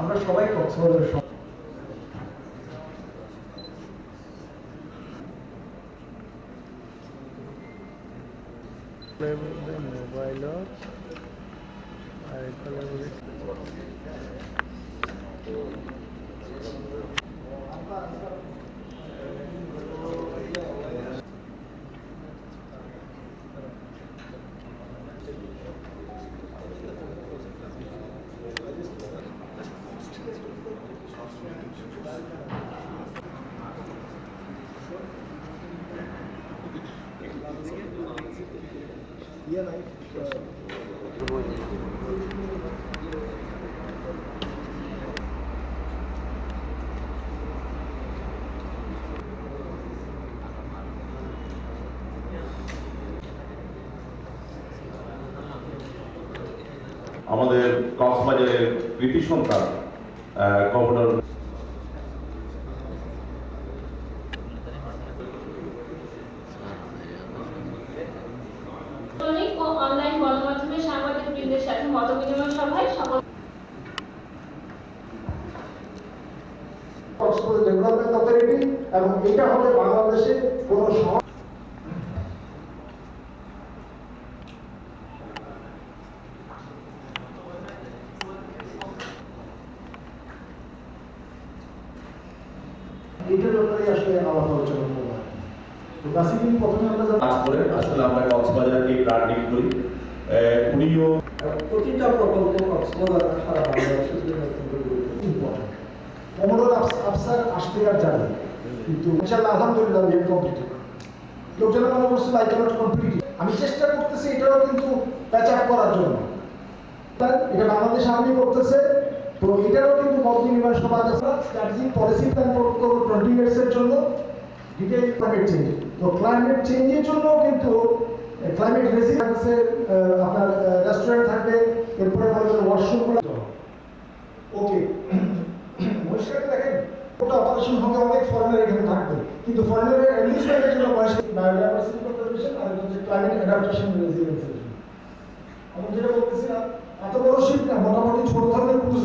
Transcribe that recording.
আমরা সবাই কক্সবাজারের সব মোবাইল আর নাই আমাদের কক্সবাজারের কৃতি সন্তান আহ, সাংবাদিকবৃন্দের সাথে মতবিনিময় সভায় সকল কক্সবাজার ডেভেলপমেন্ট অথরিটি এবং এটা হবে বাংলাদেশে কোনো শহর এইটার ব্যাপারে আসলে আলাপ আলোচনা করব। তো বেসিক্যালি প্রথমে আমরা কাজ করে আসলে আমরা কক্সবাজারকে ব্র্যান্ডিং করি। উনিও প্রতিটা প্রকল্প জানে কিন্তু ইনশাআল্লাহ আলহামদুলিল্লাহ আমি কমপ্লিটেড লোকজন মনে আই ক্যানট কমপ্লিট আমি চেষ্টা করতেছি এটাও কিন্তু প্যাচ আপ করার জন্য এটা বাংলাদেশ করতেছে তো এটারও কিন্তু মত বিনিময় সভা স্ট্র্যাটেজিক পলিসি প্ল্যান জন্য ডিটেল ক্লাইমেট চেঞ্জ তো ক্লাইমেট চেঞ্জের জন্য কিন্তু ক্লাইমেট রেসিডেন্সে আপনার রেস্টুরেন্ট থাকবে, এরপরে বলবেন ওয়াশরুমগুলো ওকে মহিষকাকে দেখেন, ওটা অপারেশন হবে, অনেক ফরেনার এখানে থাকবে। কিন্তু ফরেনারের অ্যাডমিনিস্ট্রেটের জন্য বয়স বায়োডাইভার্সিটি কনজারভেশন আর হচ্ছে ক্লাইমেট অ্যাডাপ্টেশন রেজিলিয়েন্সের জন্য। আমি যেটা বলতেছিলাম, এত বড় শিপ না, মোটামুটি ছোট ধরনের ক্রুজ